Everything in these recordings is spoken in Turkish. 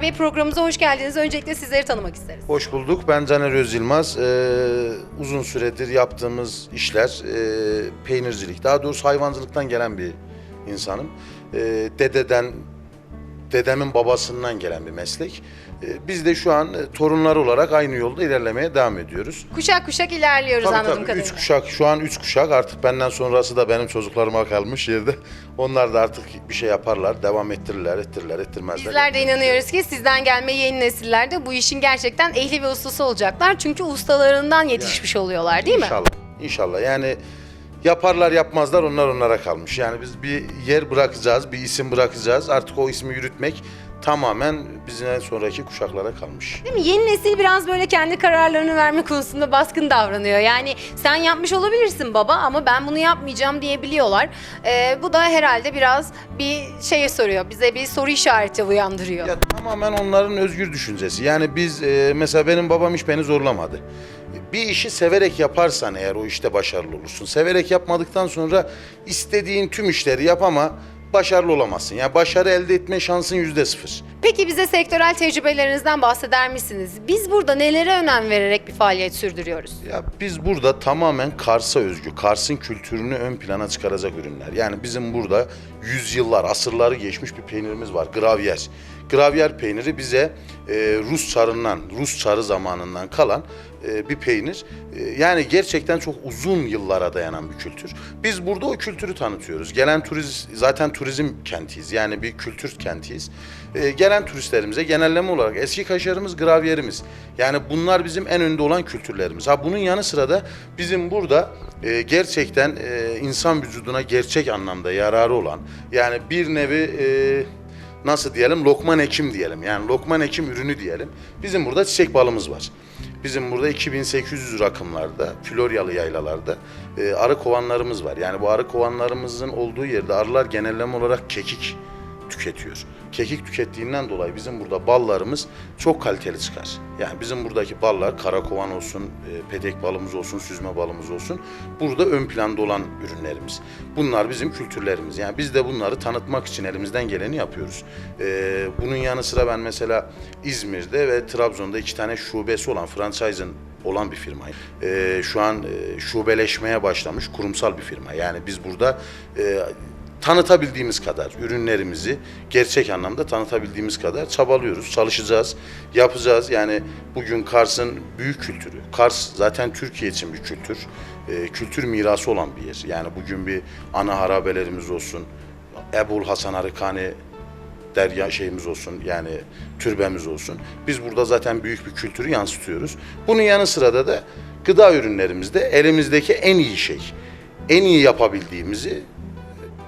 Caner Bey programımıza hoş geldiniz. Öncelikle sizleri tanımak isteriz. Hoş bulduk. Ben Caner Öz. Ee, uzun süredir yaptığımız işler e, peynircilik. Daha doğrusu hayvancılıktan gelen bir insanım. Ee, dededen, dedemin babasından gelen bir meslek. Ee, biz de şu an e, torunlar olarak aynı yolda ilerlemeye devam ediyoruz. Kuşak kuşak ilerliyoruz Tabii anladığım tabii. kadarıyla. Üç kuşak, şu an üç kuşak. Artık benden sonrası da benim çocuklarıma kalmış yerde. Onlar da artık bir şey yaparlar, devam ettirirler, ettirirler, ettirmezler. Bizler de inanıyoruz ki sizden gelme yeni nesiller de bu işin gerçekten ehli ve ustası olacaklar. Çünkü ustalarından yetişmiş oluyorlar değil mi? İnşallah. İnşallah. Yani yaparlar yapmazlar onlar onlara kalmış. Yani biz bir yer bırakacağız, bir isim bırakacağız. Artık o ismi yürütmek tamamen bizden sonraki kuşaklara kalmış. Değil mi? Yeni nesil biraz böyle kendi kararlarını verme konusunda baskın davranıyor. Yani sen yapmış olabilirsin baba ama ben bunu yapmayacağım diyebiliyorlar. Ee, bu da herhalde biraz bir şeye soruyor. Bize bir soru işareti uyandırıyor. Ya tamamen onların özgür düşüncesi. Yani biz e, mesela benim babam hiç beni zorlamadı. Bir işi severek yaparsan eğer o işte başarılı olursun. Severek yapmadıktan sonra istediğin tüm işleri yap ama başarılı olamazsın. Yani başarı elde etme şansın yüzde sıfır. Peki bize sektörel tecrübelerinizden bahseder misiniz? Biz burada nelere önem vererek bir faaliyet sürdürüyoruz? Ya biz burada tamamen Kars'a özgü, Kars'ın kültürünü ön plana çıkaracak ürünler. Yani bizim burada yüzyıllar, asırları geçmiş bir peynirimiz var, gravyer. Gravyer peyniri bize e, Rus çarından, Rus çarı zamanından kalan e, bir peynir. E, yani gerçekten çok uzun yıllara dayanan bir kültür. Biz burada o kültürü tanıtıyoruz. Gelen turizm, zaten turizm kentiyiz. Yani bir kültür kentiyiz. E, gelen turistlerimize genelleme olarak eski kaşarımız, gravyerimiz. Yani bunlar bizim en önde olan kültürlerimiz. Ha bunun yanı sıra da bizim burada e, gerçekten e, insan vücuduna gerçek anlamda yararı olan yani bir nevi e, nasıl diyelim lokman ekim diyelim. Yani lokman ekim ürünü diyelim. Bizim burada çiçek balımız var. Bizim burada 2800 rakımlarda, Floryalı yaylalarda e, arı kovanlarımız var. Yani bu arı kovanlarımızın olduğu yerde arılar genelleme olarak kekik tüketiyor. Kekik tükettiğinden dolayı bizim burada ballarımız çok kaliteli çıkar. Yani bizim buradaki ballar karakovan olsun, e, petek balımız olsun, süzme balımız olsun burada ön planda olan ürünlerimiz. Bunlar bizim kültürlerimiz. Yani biz de bunları tanıtmak için elimizden geleni yapıyoruz. E, bunun yanı sıra ben mesela İzmir'de ve Trabzon'da iki tane şubesi olan franchise'ın olan bir firma. E, şu an e, şubeleşmeye başlamış kurumsal bir firma. Yani biz burada e, tanıtabildiğimiz kadar ürünlerimizi gerçek anlamda tanıtabildiğimiz kadar çabalıyoruz, çalışacağız, yapacağız. Yani bugün Kars'ın büyük kültürü. Kars zaten Türkiye için bir kültür. Ee, kültür mirası olan bir yer. Yani bugün bir ana harabelerimiz olsun. Ebul Hasan Arıkani derya şeyimiz olsun yani türbemiz olsun. Biz burada zaten büyük bir kültürü yansıtıyoruz. Bunun yanı sırada da gıda ürünlerimizde elimizdeki en iyi şey, en iyi yapabildiğimizi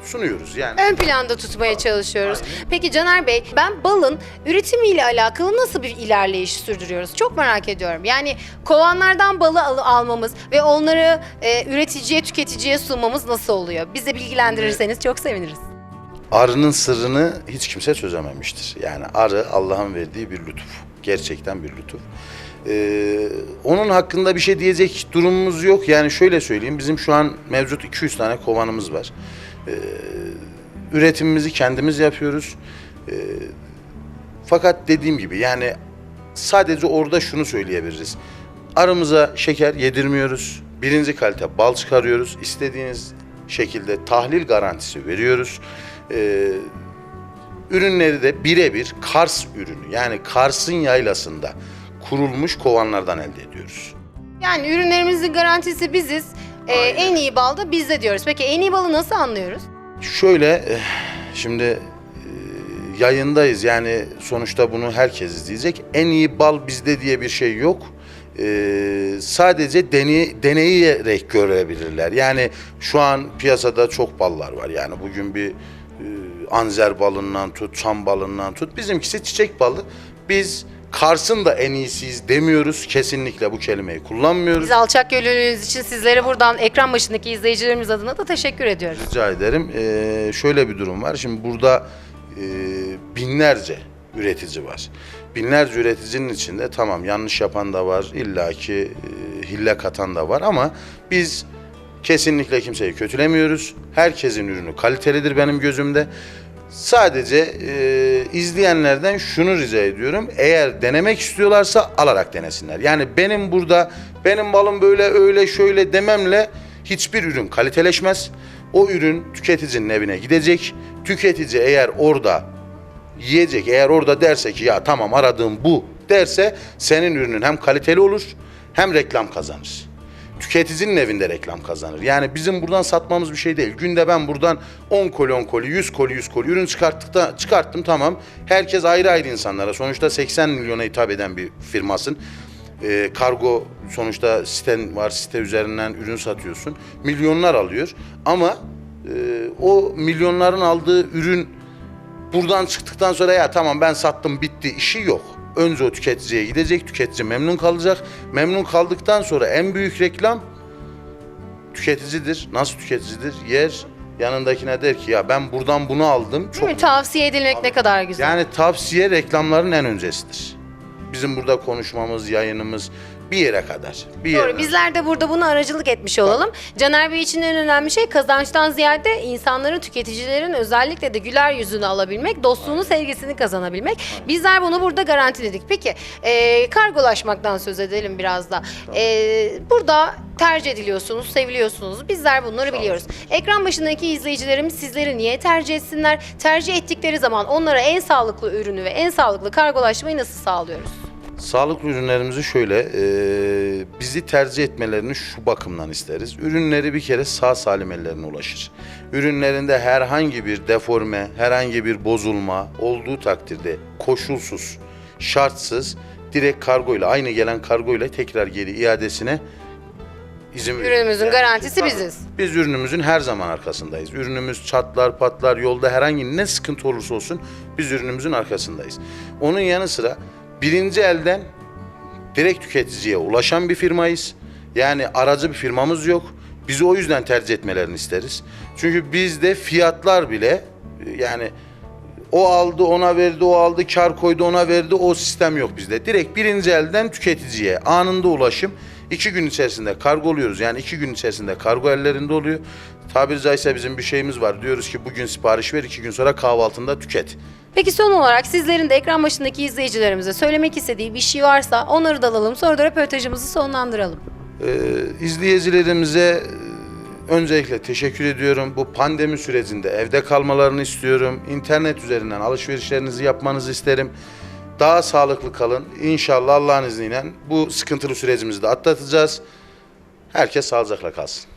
sunuyoruz. Yani Ön planda tutmaya çalışıyoruz. Peki Caner Bey, ben balın üretimiyle alakalı nasıl bir ilerleyiş sürdürüyoruz? Çok merak ediyorum. Yani kovanlardan balı al- almamız ve onları e, üreticiye, tüketiciye sunmamız nasıl oluyor? Bize bilgilendirirseniz çok seviniriz. arının sırrını hiç kimse çözememiştir. Yani arı Allah'ın verdiği bir lütuf. Gerçekten bir lütuf. Ee, onun hakkında bir şey diyecek durumumuz yok. Yani şöyle söyleyeyim, bizim şu an mevcut 200 tane kovanımız var. Ee, üretimimizi kendimiz yapıyoruz. Ee, fakat dediğim gibi yani sadece orada şunu söyleyebiliriz. Arımıza şeker yedirmiyoruz. Birinci kalite bal çıkarıyoruz. İstediğiniz şekilde tahlil garantisi veriyoruz. Ee, ürünleri de birebir Kars ürünü yani Kars'ın yaylasında kurulmuş kovanlardan elde ediyoruz. Yani ürünlerimizin garantisi biziz. E, Aynen. en iyi bal da bizde diyoruz. Peki en iyi balı nasıl anlıyoruz? Şöyle eh, şimdi eh, yayındayız yani sonuçta bunu herkes izleyecek. En iyi bal bizde diye bir şey yok. Eh, sadece deney, deneyerek görebilirler. Yani şu an piyasada çok ballar var. Yani bugün bir eh, anzer balından tut, çam balından tut. Bizimkisi çiçek balı. Biz Kars'ın da en iyisiyiz demiyoruz. Kesinlikle bu kelimeyi kullanmıyoruz. Biz alçak gönüllülüğünüz için sizlere buradan ekran başındaki izleyicilerimiz adına da teşekkür ediyoruz. Rica ederim. Ee, şöyle bir durum var. Şimdi burada e, binlerce üretici var. Binlerce üreticinin içinde tamam yanlış yapan da var, illaki e, hille katan da var ama biz kesinlikle kimseyi kötülemiyoruz. Herkesin ürünü kalitelidir benim gözümde. Sadece e, izleyenlerden şunu rica ediyorum. Eğer denemek istiyorlarsa alarak denesinler. Yani benim burada benim balım böyle öyle şöyle dememle hiçbir ürün kaliteleşmez. O ürün tüketicinin evine gidecek. Tüketici eğer orada yiyecek eğer orada derse ki ya tamam aradığım bu derse senin ürünün hem kaliteli olur hem reklam kazanır. Tüketicinin evinde reklam kazanır. Yani bizim buradan satmamız bir şey değil. Günde ben buradan 10 koli 10 koli, 100 koli 100 koli ürün çıkarttıkta çıkarttım tamam. Herkes ayrı ayrı insanlara. Sonuçta 80 milyona hitap eden bir firmasın. Ee, kargo sonuçta siten var site üzerinden ürün satıyorsun. Milyonlar alıyor ama e, o milyonların aldığı ürün buradan çıktıktan sonra ya tamam ben sattım bitti işi yok. Önce o tüketiciye gidecek, tüketici memnun kalacak. Memnun kaldıktan sonra en büyük reklam tüketicidir. Nasıl tüketicidir? Yer yanındakine der ki ya ben buradan bunu aldım. Değil Çok mi? Tavsiye edilmek ne kadar güzel. yani tavsiye reklamların en öncesidir. Bizim burada konuşmamız, yayınımız bir yere kadar. Bir yere Doğru. Bizler de burada bunu aracılık etmiş olalım. Caner Bey için en önemli şey kazançtan ziyade insanların, tüketicilerin özellikle de güler yüzünü alabilmek, dostluğunu, sevgisini kazanabilmek. Bizler bunu burada garantiledik. Peki, e, kargolaşmaktan söz edelim biraz da. E, burada tercih ediliyorsunuz, seviliyorsunuz. Bizler bunları biliyoruz. Ekran başındaki izleyicilerimiz sizleri niye tercih etsinler? Tercih ettikleri zaman onlara en sağlıklı ürünü ve en sağlıklı kargolaşmayı nasıl sağlıyoruz? Sağlıklı ürünlerimizi şöyle, e, bizi tercih etmelerini şu bakımdan isteriz. Ürünleri bir kere sağ salim ellerine ulaşır. Ürünlerinde herhangi bir deforme, herhangi bir bozulma olduğu takdirde koşulsuz, şartsız direkt kargoyla, aynı gelen kargoyla tekrar geri iadesine izin veriyoruz. Ürünümüzün garantisi Tabii. biziz. Biz ürünümüzün her zaman arkasındayız. Ürünümüz çatlar, patlar, yolda herhangi ne sıkıntı olursa olsun biz ürünümüzün arkasındayız. Onun yanı sıra birinci elden direkt tüketiciye ulaşan bir firmayız. Yani aracı bir firmamız yok. Bizi o yüzden tercih etmelerini isteriz. Çünkü bizde fiyatlar bile yani o aldı ona verdi, o aldı kar koydu ona verdi o sistem yok bizde. Direkt birinci elden tüketiciye anında ulaşım. İki gün içerisinde kargoluyoruz. Yani iki gün içerisinde kargo ellerinde oluyor. Tabiri caizse bizim bir şeyimiz var. Diyoruz ki bugün sipariş ver, iki gün sonra kahvaltında tüket. Peki son olarak sizlerin de ekran başındaki izleyicilerimize söylemek istediği bir şey varsa onları da alalım. Sonra da röportajımızı sonlandıralım. Ee, izleyicilerimize e, öncelikle teşekkür ediyorum. Bu pandemi sürecinde evde kalmalarını istiyorum. İnternet üzerinden alışverişlerinizi yapmanızı isterim. Daha sağlıklı kalın. İnşallah Allah'ın izniyle bu sıkıntılı sürecimizi de atlatacağız. Herkes sağlıcakla kalsın.